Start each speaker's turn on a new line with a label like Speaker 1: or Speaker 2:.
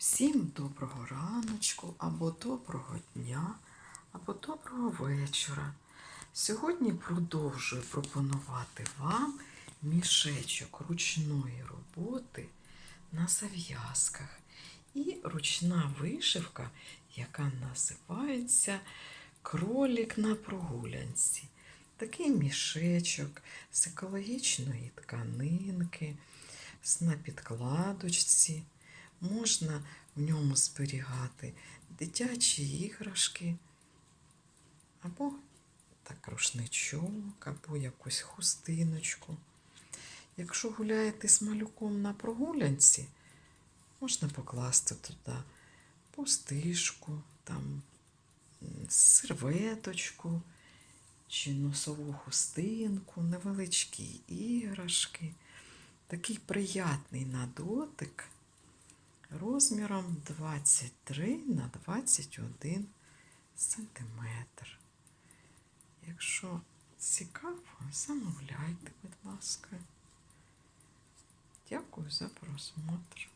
Speaker 1: Всім доброго раночку, або доброго дня, або доброго вечора. Сьогодні продовжую пропонувати вам мішечок ручної роботи на зав'язках і ручна вишивка, яка називається кролік на прогулянці. Такий мішечок з екологічної тканинки, на підкладочці. Можна в ньому зберігати дитячі іграшки, або так рушничок, або якусь хустиночку. Якщо гуляєте з малюком на прогулянці, можна покласти туди пустишку, там серветочку чи носову хустинку, невеличкі іграшки. Такий приятний на дотик розміром 23 на 21 сантиметр. Якщо цікаво, замовляйте, будь ласка. Дякую за просмотр.